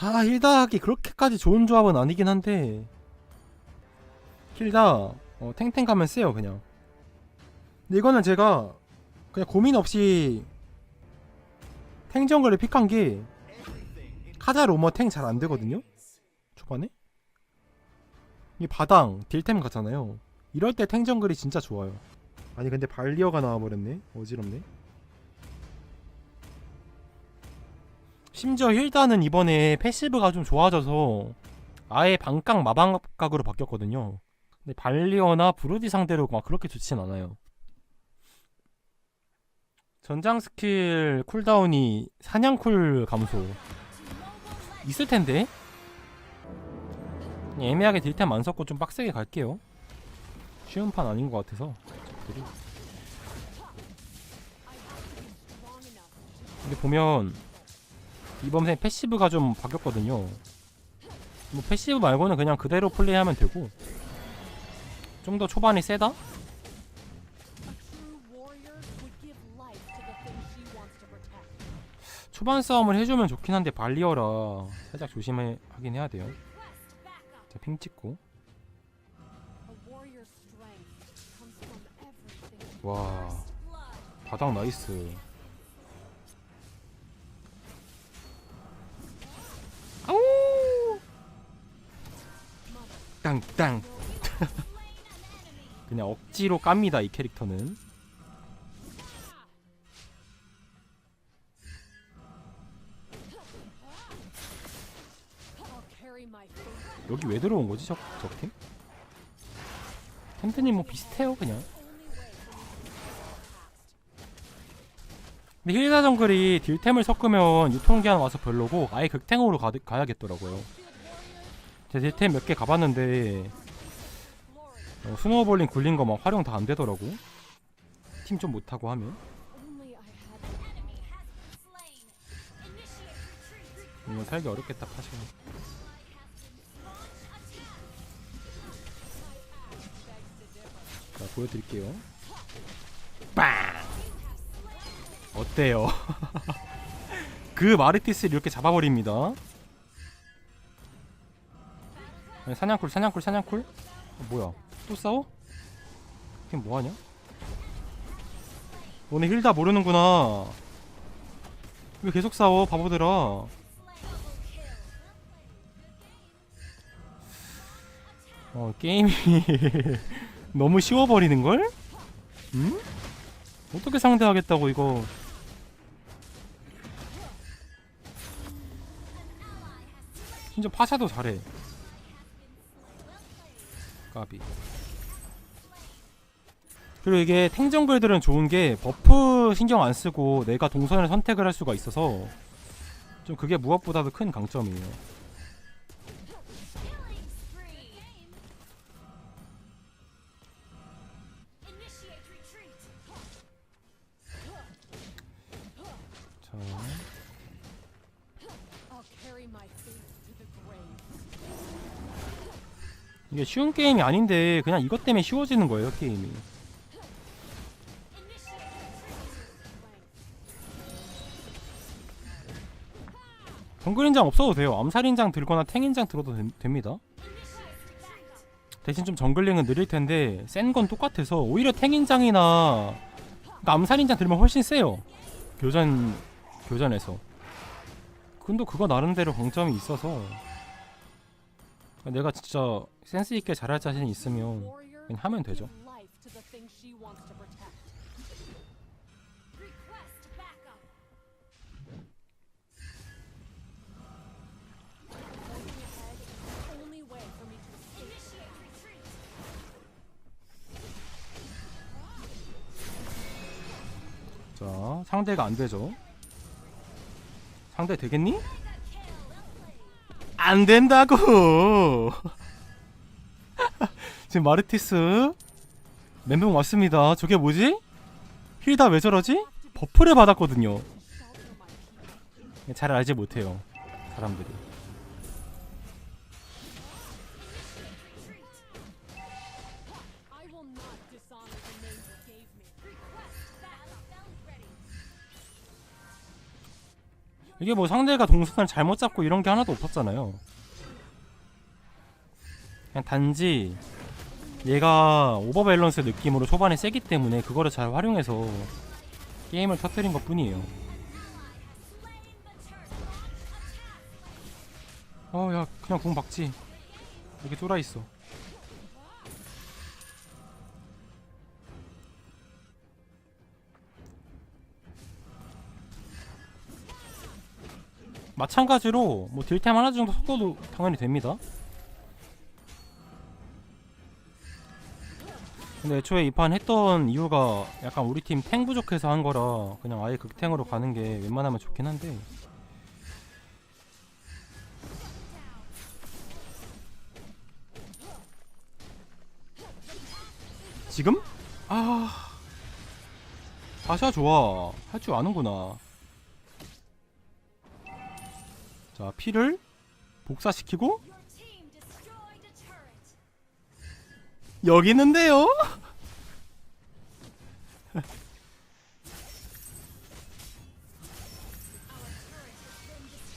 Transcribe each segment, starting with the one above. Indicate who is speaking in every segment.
Speaker 1: 아 힐다. 하기 그렇게까지 좋은 조합은 아니긴 한데. 힐다 어, 탱탱 가면 세요 그냥. 근데 이거는 제가 그냥 고민 없이 탱 정글을 픽한 게 카자 로머 탱 잘 안 되거든요? 초반에? 이 바당 딜템 같잖아요. 이럴 때 탱 정글이 진짜 좋아요. 아니 근데 발리어가 나와버렸네. 어지럽네 심지어 힐다는 이번에 패시브가 좀 좋아져서 아예 반각 마방각으로 바뀌었거든요. 근데 발리어나 브로디 상대로 막 그렇게 좋진 않아요. 전장 스킬 쿨다운이 사냥 쿨 감소. 있을 텐데. 애매하게 딜템 안 섞고 좀 빡세게 갈게요. 쉬운 판 아닌 것 같아서. 근데 보면 이번 생 패시브가 좀 바뀌었거든요 뭐 패시브 말고는 그냥 그대로 플레이하면 되고 좀 더 초반이 세다? 초반 싸움을 해주면 좋긴 한데 발리어라 살짝 조심하긴 해야 돼요 자 핑 찍고. 와 바닥 나이스 땅땅 그냥 억지로 깝니다 이 캐릭터는. 여기 왜 들어온 거지 저, 저 팀? 템트님 뭐 비슷해요 그냥. 근데 힐다 정글이 딜템을 섞으면 유통기한 와서 별로고 아예 극탱으로 가, 가야겠더라고요 제 딜템 몇 개 가봤는데 어, 스노우볼링 굴린 거 막 활용 다 안 되더라고. 팀 좀 못하고 하면. 이건 살기 어렵겠다 파시가 자 보여드릴게요. 빵! 어때요? 그 마르티스를 이렇게 잡아버립니다 사냥쿨 사냥쿨 사냥쿨 어, 뭐야 또 싸워? 팀 뭐하냐? 너네 힐 다 모르는구나 왜 계속 싸워 바보들아 어 게임이 너무 쉬워버리는걸? 응? 어떻게 상대하겠다고 이거 진짜 파샤도 잘해 까비. 그리고 이게 탱정글들은 좋은 게 버프 신경 안 쓰고 내가 동선을 선택을 할 수가 있어서 좀 그게 무엇보다도 큰 강점이에요. 자 이게 쉬운 게임이 아닌데 그냥 이것 때문에 쉬워지는 거예요 게임이. 정글인장 없어도 돼요. 암살인장 들거나 탱인장 들어도 되- 됩니다. 대신 좀 정글링은 느릴 텐데 센 건 똑같아서 오히려 탱인장이나 그러니까 암살인장 들면 훨씬 세요. 교전 교전에서. 근데 그거 나름대로 강점이 있어서. 내가 진짜 센스 있게 잘할 자신이 있으면 그냥 하면 되죠. 자 상대가 안 되죠 상대 되겠니? 안 된다고 지금 마르티스 멘붕 왔습니다 저게 뭐지? 힐다 왜 저러지? 버프를 받았거든요. 잘 알지 못해요 사람들이. 이게 뭐 상대가 동선을 잘못 잡고 이런 게 하나도 없었잖아요. 그냥 단지 얘가 오버밸런스 느낌으로 초반에 세기 때문에 그거를 잘 활용해서 게임을 터뜨린 것 뿐이에요. 어, 야, 그냥 궁 박지. 여기 쫄아 있어. 마찬가지로 뭐 딜템 하나 정도 섞어도 당연히 됩니다. 근데 애초에 이 판 했던 이유가 약간 우리 팀 탱 부족해서 한 거라 그냥 아예 극탱으로 가는 게 웬만하면 좋긴 한데. 지금? 아 아샤 좋아. 할 줄 아는구나. 자 피를 복사시키고 여기 있는데요?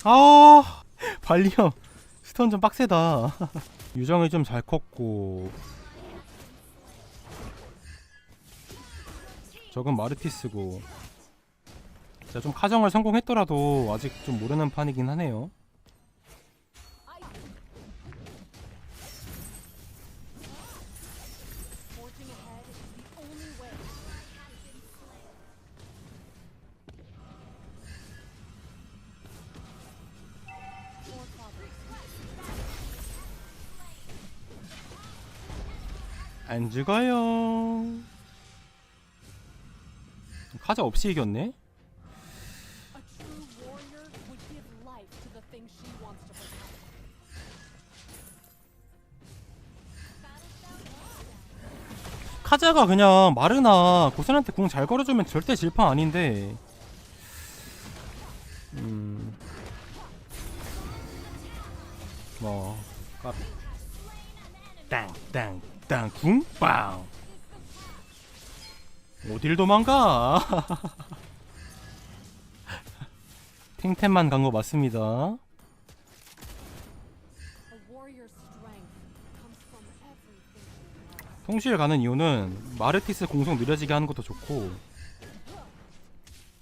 Speaker 1: 아 발리 형 스톤 좀 빡세다. 유정이 좀 잘 컸고. 저건 마르티스고. 자좀 카정을 성공했더라도 아직 좀 모르는 판이긴 하네요 안 죽어요 카자 없이 이겼네. 카자가 그냥 마르나 고선한테 궁 잘 걸어주면 절대 질판 아닌데 음... 뭐... 까비 땅땅 땅 궁빵. 어딜 도망가? 탱템만 간 거 맞습니다. 통실 가는 이유는 마르티스 공속 느려지게 하는 것도 좋고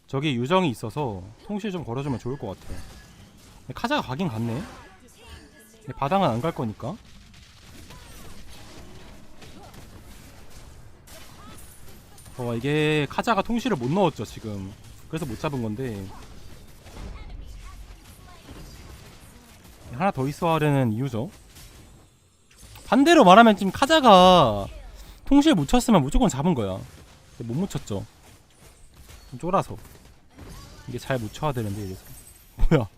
Speaker 1: 저기 유정이 있어서 통실 좀 걸어주면 좋을 것 같아요. 카자가 가긴 갔네. 바당은 안 갈 거니까 어 이게 카자가 통실을 못 넣었죠 지금 그래서 못 잡은 건데 하나 더 있어 하려는 이유죠 반대로 말하면 지금 카자가 통실 묻혔으면 무조건 잡은 거야. 못 묻혔죠. 좀 쫄아서. 이게 잘 묻혀야 되는데 이래서. 뭐야?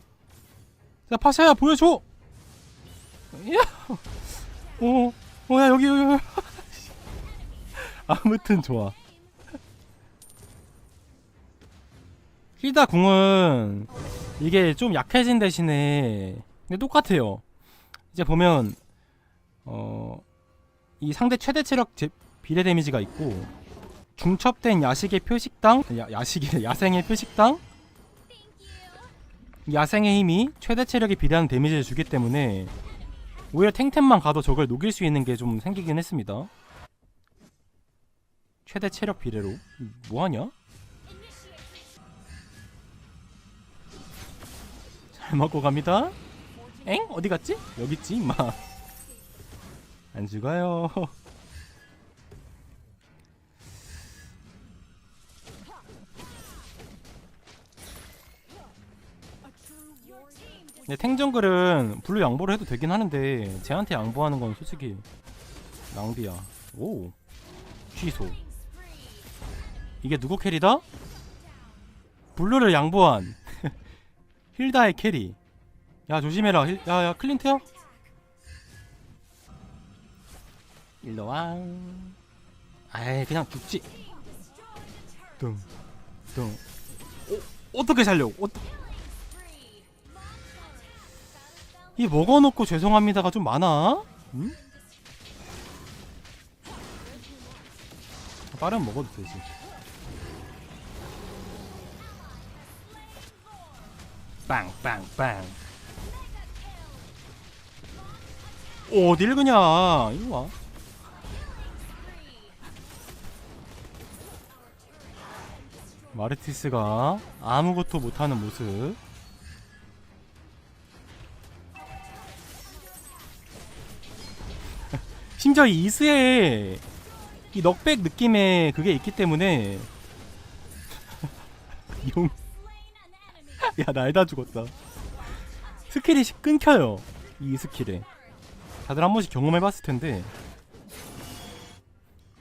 Speaker 1: 야 파샤야 보여줘. 야. 어. 어야 여기 여기. 아무튼 좋아. 힐다 궁은 이게 좀 약해진 대신에 근데 똑같아요. 이제 보면 어, 이 상대 최대 체력 제, 비례 데미지가 있고 중첩된 야식의 표식당 야, 야식의 야생의 표식당 야생의 힘이 최대 체력에 비례하는 데미지를 주기 때문에 오히려 탱템만 가도 저걸 녹일 수 있는 게 좀 생기긴 했습니다. 최대 체력 비례로 뭐하냐? 먹고 갑니다. 엥? 어디 갔지? 여기 있지, 임마. 안 죽어요. 근데 탱정글은 블루 양보를 해도 되긴 하는데 쟤한테 양보하는 건 솔직히 낭비야. 오. 취소. 이게 누구 캐리다? 블루를 양보한 힐다의 캐리. 야 조심해라. 힐, 야, 야 클린트야. 일로 와. 아이 그냥 죽지. 뚱, 뚱. 오, 어떻게 살려? 어, 이 먹어놓고 죄송합니다가 좀 많아. 응? 빠른 먹어도 되지. 빵빵빵. 어딜 그냥? 이리 와. 마르티스가 아무것도 못하는 모습. 심지어 이 이스에 이 넉백 느낌의 그게 있기 때문에 용 야, 날다 죽었다. 스킬이 시- 끊겨요. 이 스킬에. 다들 한 번씩 경험해봤을 텐데.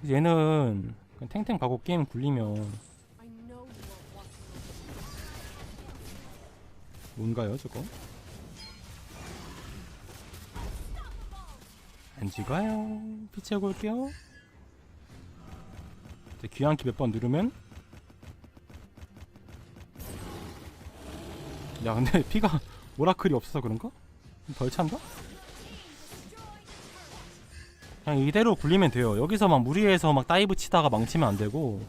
Speaker 1: 얘는 탱탱 가고 게임 굴리면. 뭔가요, 저거? 안 죽어요. 피 채우고 올게요. 귀환키 몇 번 누르면 야 근데 피가 오라클이 없어서 그런가? 좀덜 찬다? 그냥 이대로 굴리면 돼요. 여기서 막 무리해서 막 다이브 치다가 망치면 안 되고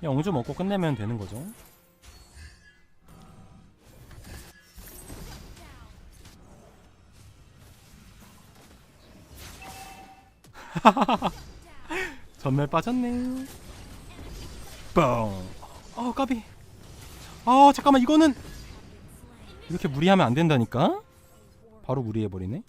Speaker 1: 그냥 영주 먹고 끝내면 되는 거죠. 전멸 빠졌네. 뻥. 어 까비. 아 잠깐만 이거는 이렇게 무리하면 안 된다니까? 바로 무리해버리네.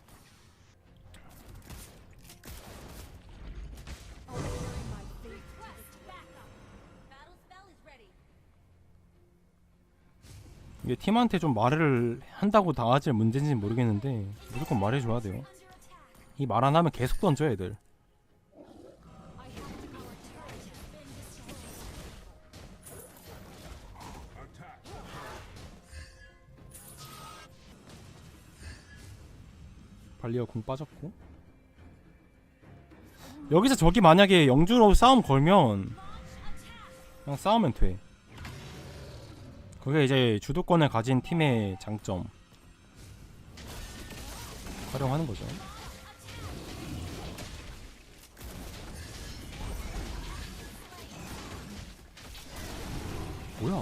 Speaker 1: 이게 팀한테 좀 말을 한다고 나아질 문제인지는 모르겠는데 무조건 말해줘야 돼요. 이 말 안 하면 계속 던져 애들 발리어 공 빠졌고. 여기서 저기 만약에 영주로 싸움 걸면 그냥 싸우면 돼. 그게 이제 주도권을 가진 팀의 장점. 활용하는 거죠. 뭐야?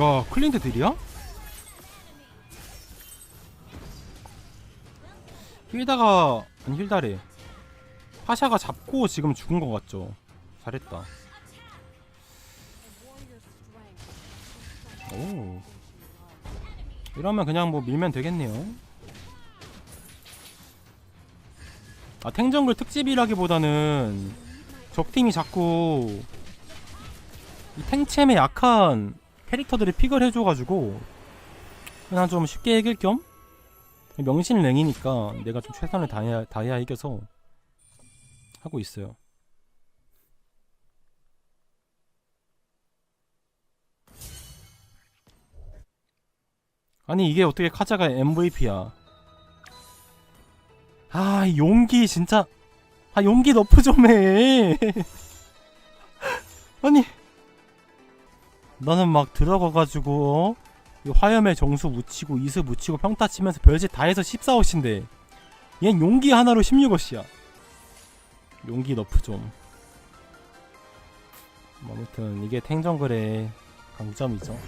Speaker 1: 야 클린트 딜이야? 힐다가 아니 힐다래. 파샤가 잡고 지금 죽은 것 같죠. 잘했다. 오. 이러면 그냥 뭐 밀면 되겠네요. 아 탱정글 특집이라기보다는 적팀이 자꾸 이 탱챔에 약한 캐릭터들이 픽을 해줘가지고 그냥 좀 쉽게 이길 겸 명신랭이니까 내가 좀 최선을 다해야, 다해야 이겨서 하고 있어요. 아니 이게 어떻게 카자가 MVP야? 아이 용기 진짜. 아 용기 너프 좀해. 아니 나는 막 들어가가지고 어? 이 화염의 정수 묻히고 이수 묻히고 평타 치면서 별짓 다 해서 14옷인데 얜 용기 하나로 16옷이야. 용기 너프 좀. 뭐 아무튼 이게 탱정글의 강점이죠